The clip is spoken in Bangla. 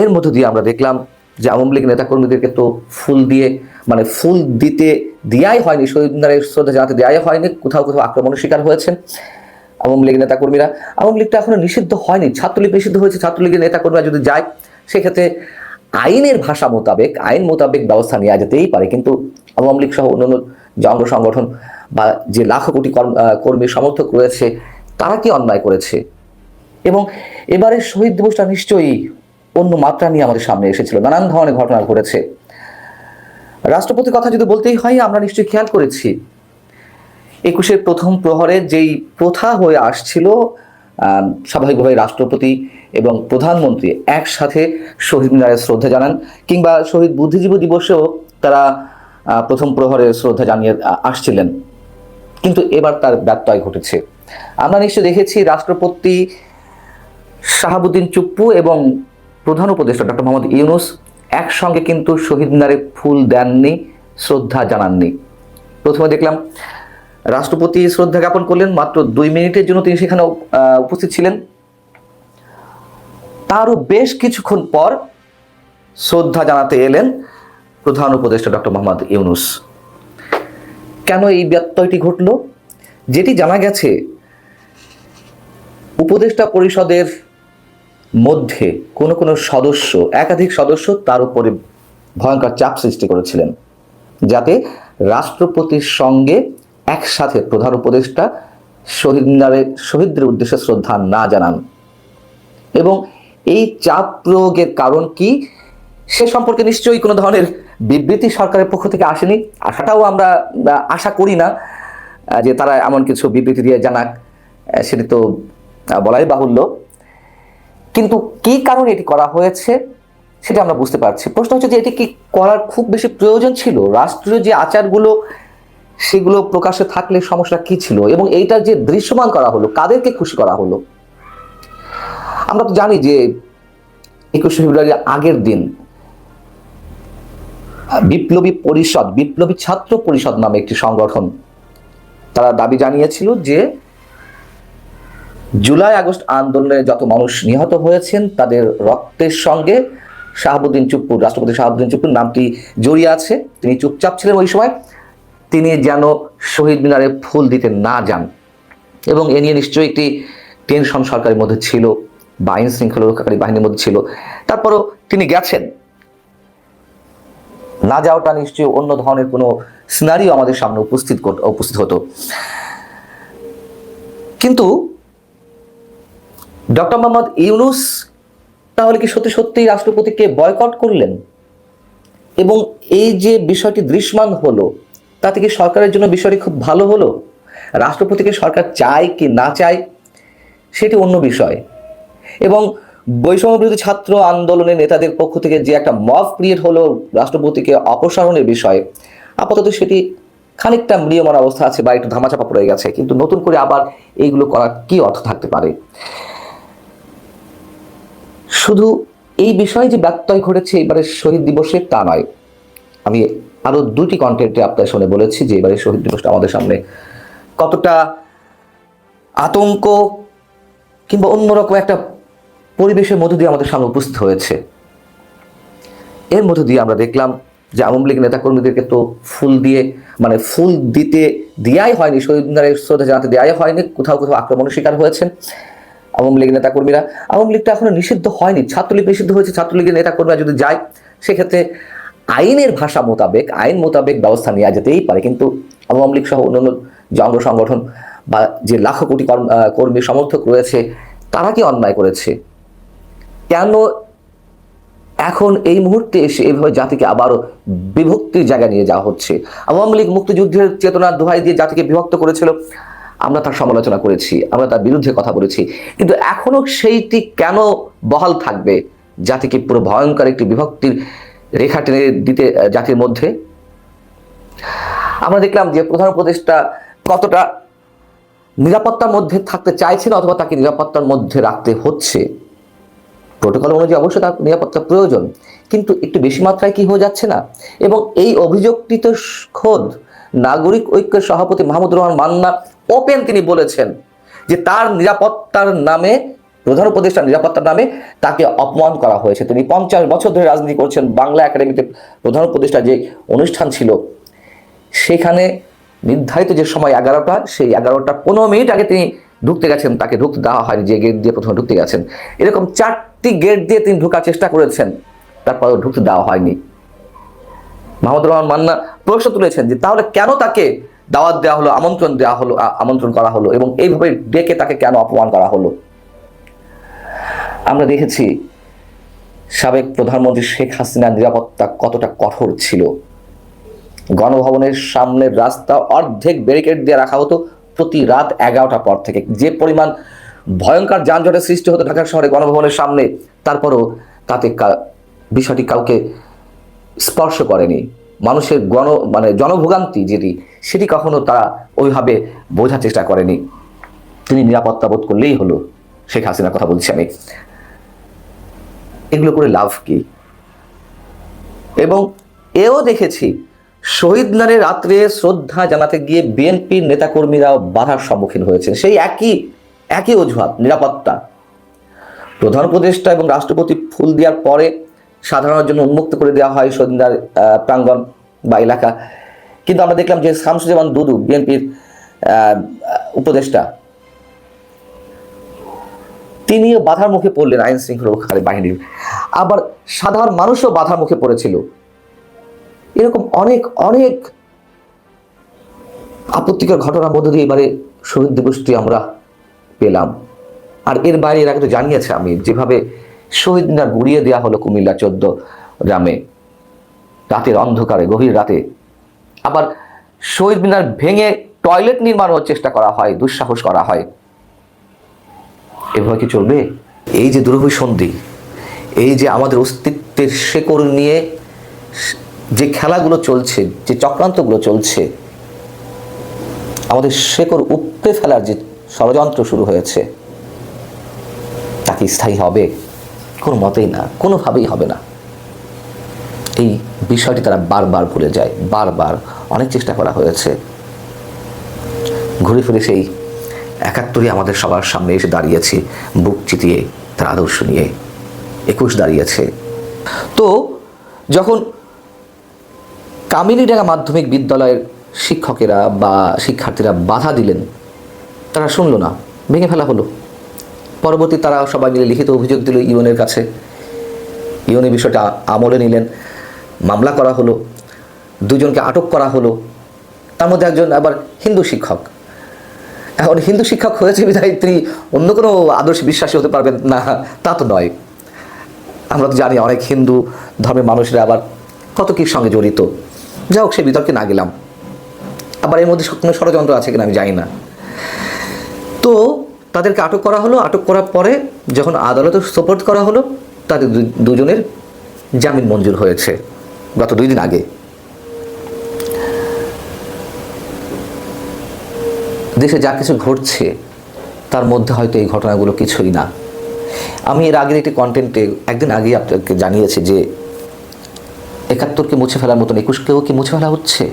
এর মধ্য দিয়ে আমরা দেখলাম যে আওয়ামী লীগ নেতাকর্মীদেরকে তো ফুল দিয়ে মানে ফুল দিতে দেয়াই হয়নি, শহীদ শ্রদ্ধা জানাতে দেয়াই হয়নি, কোথাও কোথাও আক্রমণের শিকার হয়েছেন আওয়ামী লীগ নেতাকর্মীরা। আওয়ামী লীগটা এখনও নিষিদ্ধ হয়নি, ছাত্রলীগ নিষিদ্ধ হয়েছে, ছাত্রলীগের নেতাকর্মীরা যদি যায়, সেক্ষেত্রে আইনের ভাষা মোতাবেক, আইন মোতাবেক ব্যবস্থা নেওয়া যেতেই পারে। কিন্তু আওয়ামী লীগ সহ অন্যান্য যে অঙ্গ সংগঠন বা যে লাখো কোটি কর্মী সমর্থক রয়েছে, তারা কি অন্যায় করেছে? এবং এবারে শহীদ দিবসটা নিশ্চয়ই অন্য মাত্রা নিয়ে আমাদের সামনে এসেছিল। নানান ধরনের ঘটনা ঘটেছে। রাষ্ট্রপতির কথা যদি বলতেই হয়, আমরা নিশ্চয়ই খেয়াল করেছি। একুশের প্রথম প্রহরে যেই প্রথা হয়ে আসছিল স্বাভাবিকভাবে রাষ্ট্রপতি এবং প্রধানমন্ত্রী একসাথে শহীদ মিনারে শ্রদ্ধা জানান, কিংবা শহীদ বুদ্ধিজীবী দিবসেও তারা প্রথম প্রহরে শ্রদ্ধা জানিয়ে আসছিলেন। কিন্তু এবার তার ব্যত্যয় ঘটেছে। আমরা নিশ্চয় দেখেছি রাষ্ট্রপতি শাহাবুদ্দিন চুপ্পু এবং প্রধান উপদেষ্টা ডক্টর মোহাম্মদ ইউনুস একসঙ্গে কিন্তু শহীদ মিনারে ফুল দেননি, শ্রদ্ধা জানাননি। প্রথমে দেখলাম, রাষ্ট্রপতি শ্রদ্ধা জ্ঞাপন করলেন, মাত্র দুই মিনিটের জন্য তিনি সেখানে উপস্থিত ছিলেন। তারও বেশ কিছুক্ষণ পর শ্রদ্ধা জানাতে এলেন প্রধান উপদেষ্টা ডক্টর মোহাম্মদ ইউনুস। কেন এই ব্যত্যয়টি ঘটল? যেটি জানা গেছে, উপদেষ্টা পরিষদের মধ্যে কোনো কোনো সদস্য, একাধিক সদস্য তার উপরে ভয়ঙ্কর চাপ সৃষ্টি করেছিলেন। যাতে রাষ্ট্রপতির সঙ্গে একসাথে প্রধান উপদেষ্টা শহীদ মিনারে শহীদদের উদ্দেশ্যে শ্রদ্ধা না জানান। এবং এই চাপ প্রয়োগের কারণ কি, সে সম্পর্কে নিশ্চয়ই কোনো ধরনের বিবৃতি সরকারের পক্ষ থেকে আসেনি। আশাটাও আমরা আশা করি না, যে তারা এমন কিছু বিবৃতি দিয়ে জানাক। সেটি তো বলাই বাহুল্য। কিন্তু কি কারণে এটি করা হয়েছে সেটা আমরা বুঝতে পারছি। প্রশ্ন হচ্ছে যে এটি কি করার খুব বেশি প্রয়োজন ছিল? রাষ্ট্রীয় যে আচারগুলো, সেগুলো প্রকাশে থাকলে সমস্যা কি ছিল? এবং এইটা যে দৃশ্যমান করা হলো, কাদেরকে খুশি করা হলো? আমরা তো জানি যে একুশে ফেব্রুয়ারি আগের দিন বিপ্লবী পরিষদ, বিপ্লবী ছাত্র পরিষদ নামে একটি সংগঠন তারা দাবি জানিয়েছিল যে জুলাই আগস্ট আন্দোলনে যত মানুষ নিহত হয়েছেন, তাদের রক্তের সঙ্গে শাহাবুদ্দিন চুপ্পু, রাষ্ট্রপতি শাহাবুদ্দিন চুপ্পুর নামটি জড়িয়ে আছে? তিনি চুপচাপ ছিলেন ওই সময়। তিনি যেন শহীদ মিনারে ফুল দিতে না যান। এবং এ নিয়ে নিশ্চয়ই একটি টেনশন সরকারের মধ্যে ছিল, বা আইন শৃঙ্খলা রক্ষাকারী বাহিনীর মধ্যে ছিল। তারপরও তিনি গেছেন। না যাওয়াটা নিশ্চয়ই অন্য ধরনের কোনো সিনারিও আমাদের সামনে উপস্থিত উপস্থিত হতো। কিন্তু ডক্টর মোহাম্মদ ইউনুস তাহলে কি সত্যি সত্যি রাষ্ট্রপতিকে বয়কট করলেন? এবং এই যে বিষয়টি দৃশ্যমান হলো, তাতে কি সরকারের জন্য বিষয়টি খুব ভালো হলো? রাষ্ট্রপতিকে সরকার চায় কি না চায়, সেটি অন্য বিষয়। এবং বৈষম্য বিরোধী ছাত্র আন্দোলনের নেতাদের পক্ষ থেকে যে একটা মফ ক্রিয়েট হলো রাষ্ট্রপতিকে অপসারণের বিষয়ে, আপাতত সেটি খানিকটা ম্রিয়মান অবস্থা আছে বা একটু ধামাচাপা পড়ে গেছে। কিন্তু নতুন করে আবার এইগুলো করার কি অর্থ থাকতে পারে? শুধু এই বিষয়ে যে ব্যত্যয় ঘটেছে এবারে শহীদ দিবসে তা নয়, আমি আরও দুটি কন্টেন্টে আপনার সামনে বলেছি যে এবারে শহীদ দিবসটা আমাদের সামনে কতটা আতঙ্ক কিংবা অন্যরকম একটা পরিবেশের মধ্য দিয়ে আমাদের সামনে উপস্থিত হয়েছে। এর মধ্য দিয়ে আমরা দেখলাম যে আওয়ামী লীগ নেতাকর্মীদেরকে তো ফুল দিয়ে মানে ফুল দিতে দেয়াই হয়নি, শহীদ মিনারের শ্রদ্ধা জানাতে দেয়াই হয়নি, কোথাও কোথাও আক্রমণের শিকার হয়েছেন। আওয়ামী লীগ নেতাকর্মীরা। আওয়ামী লীগটা এখনও নিষিদ্ধ হয়নি। ছাত্রলীগ নিষিদ্ধ হয়েছে, ছাত্রলীগের নেতাকর্মীরা যদি যায়, সেক্ষেত্রে আইনের ভাষা মোতাবেক, আইন মোতাবেক ব্যবস্থা নেওয়া যেতেই পারে। কিন্তু আওয়ামী লীগ সহ অন্যান্য যে অঙ্গ সংগঠন বা যে লাখো কোটি কর্ম- সমর্থক রয়েছে, তারা কি অন্যায় করেছে? কেন এখন এই মুহূর্তে এসে এইভাবে জাতিকে আবারও বিভক্তির জায়গায় নিয়ে যাওয়া হচ্ছে? আওয়ামী লীগ মুক্তিযুদ্ধের চেতনার দোহাই দিয়ে জাতিকে বিভক্ত করেছিল। আমরা তার সমালোচনা করেছি, আমরা তার বিরুদ্ধে কথা বলেছি। কিন্তু এখনও সেইটি কেন বহাল থাকবে? জাতিকে পুরো ভয়ঙ্কর একটি বিভক্তির রেখা টেনে দিতে জাতির মধ্যে? আমরা দেখলাম যে প্রধান উপদেষ্টা কতটা নিরাপত্তার মধ্যে থাকতে চাইছেন অথবা তাকে নিরাপত্তার মধ্যে রাখতে হচ্ছে। প্রোটোকল অনুযায়ী অবশ্যই তার নিরাপত্তা প্রয়োজন, কিন্তু একটু বেশি মাত্রায় কি হয়ে যাচ্ছে না? এবং এই অভিযোগটি তো খোদ নাগরিক ঐক্যের সভাপতি মাহমুদুর রহমান মান্না ওপেন তিনি বলেছেন যে তার নিরাপত্তার নামে, প্রধান উপদেষ্টা নিরাপত্তার নামে তাকে অপমান করা হয়েছে। তিনি পঞ্চাশ বছর ধরে রাজনীতি করছেন। বাংলা একাডেমিতে প্রধান উপদেষ্টা যে অনুষ্ঠান ছিল, সেখানে নির্ধারিত যে সময় এগারোটা, সেই এগারোটা পনেরো মিনিট আগে তিনি ঢুকতে গেছেন। তাকে ঢুকতে দেওয়া হয়নি, যে গেট দিয়ে প্রথমে ঢুকতে গেছেন। এরকম চারটি গেট দিয়ে তিনি ঢোকার চেষ্টা করেছেন তারপর ঢুকতে দেওয়া হয়নি। মাহমুদুর রহমান মান্না প্রশ্ন তুলেছেন যে তাহলে কেন তাকে দাওয়াত দেওয়া হলো, আমন্ত্রণ দেওয়া হলো আমন্ত্রণ করা হলো এবং এইভাবে ডেকে তাকে কেন অপমান করা হলো? আমরা দেখেছি সাবেক প্রধানমন্ত্রী শেখ হাসিনার নিরাপত্তা কতটা কঠোর ছিল। গণভবনের সামনের রাস্তা অর্ধেক ব্যারিকেড দিয়ে রাখা হতো প্রতি রাত এগারোটা পর থেকে। যে পরিমাণ ভয়ঙ্কর যানজটের সৃষ্টি হতো ঢাকা শহরে গণভবনের সামনে, তারপরও তাতে বিষয়টি কাউকে স্পর্শ করেনি। মানুষের গণ মানে জনভোগান্তি যেটি সেটি কখনো তারা ওইভাবে বোঝার চেষ্টা করেনি। তিনি নিরাপত্তা বোধ করলেই হলো শেখ হাসিনার কথা বলছি আমি। এগুলো করে লাভ কি? এবং এও দেখেছি, শহীদ মিনারে রাত্রে শ্রদ্ধা জানাতে গিয়ে বিএনপির নেতাকর্মীরাও বাধার সম্মুখীন হয়েছেন। সেই একই একই অজুহাত, নিরাপত্তা। প্রধান উপদেষ্টা এবং রাষ্ট্রপতি ফুল দেওয়ার পরে সাধারণের জন্য উন্মুক্ত করে দেওয়া হয় শহীদ প্রাঙ্গণ বা এলাকা। কিন্তু আমরা দেখলাম যে শামসুজ্জামান দুদু, বিএনপির উপদেষ্টা, তিনিও বাধার মুখে পড়লেন আইন শৃঙ্খলা বাহিনীর। আবার সাধারণ মানুষও বাধার মুখে পড়েছিল। এরকম অনেক অনেক আপত্তিকর ঘটনার মধ্য দিয়ে এবারে শহীদ দিবসটি আমরা পেলাম। আর এর বাইরে এর আগে তো জানিয়েছে, আমি যেভাবে শহীদ মিনার গুড়িয়ে দেওয়া হলো কুমিল্লা চোদ্দ গ্রামে, রাতের অন্ধকারে, গভীর রাতে আবার শহীদ মিনার ভেঙে টয়লেট নির্মাণের চেষ্টা করা হয়, দুঃসাহস করা হয়। এভাবে কি চলবে? এই যে দুরভিসন্ধি এই যে আমাদের অস্তিত্বের শেকড় নিয়ে যে খেলাগুলো চলছে, যে চক্রান্তগুলো চলছে, আমাদের শেকড় উপড়ে ফেলার যে ষড়যন্ত্র শুরু হয়েছে, তা কি স্থায়ী হবে? কোনো মতেই না, কোনোভাবেই হবে না। এই বিষয়টি তারা বারবার ভুলে যায়, বারবার অনেক চেষ্টা করা হয়েছে। ঘুরে ফিরে সেই একাত্তরই আমাদের সবার সামনে এসে দাঁড়িয়েছে, বুক চিতিয়ে, তার আদর্শ নিয়ে। একুশ দাঁড়িয়েছে। তো যখন কামিনীডাঙ্গা মাধ্যমিক বিদ্যালয়ের শিক্ষকেরা বা শিক্ষার্থীরা বাধা দিলেন, তারা শুনলো না, ভেঙে ফেলা হলো। পরবর্তী তারা সবাই মিলে লিখিত অভিযোগ দিল ইউনের কাছে। ইউনি বিষয়টা আমলে নিলেন, মামলা করা হলো। দুজনকে আটক করা হলো। তার মধ্যে একজন আবার হিন্দু শিক্ষক। এখন হিন্দু শিক্ষক হয়েছে বিধায় তিনি অন্য কোনো আদর্শ বিশ্বাসী হতে পারবেন না, তা তো নয়। আমরা তো জানি অনেক হিন্দু ধর্মের মানুষরা আবার কত কির সঙ্গে জড়িত। যা হোক সে বিতর্কে না গেলাম। আবার এর মধ্যে কোনো ষড়যন্ত্র আছে কিনা আমি জানি না। তো তাদেরকে আটক করা হলো। আটক করার পরে যখন আদালতে সোপোর্ট করা হলো, তাদের দুজনের জামিন মঞ্জুর হয়েছে। গত দুই দিন আগে। দেশে যা কিছু ঘটছে, তার মধ্যে হয়তো এই ঘটনাগুলো কিছুই না। আমি এর আগের একটি কন্টেন্টে একদিন আগেই আপনাকে জানিয়েছি যে, একাত্তরকে মুছে ফেলার মতন একুশকেও কি মুছে ফেলা হচ্ছে?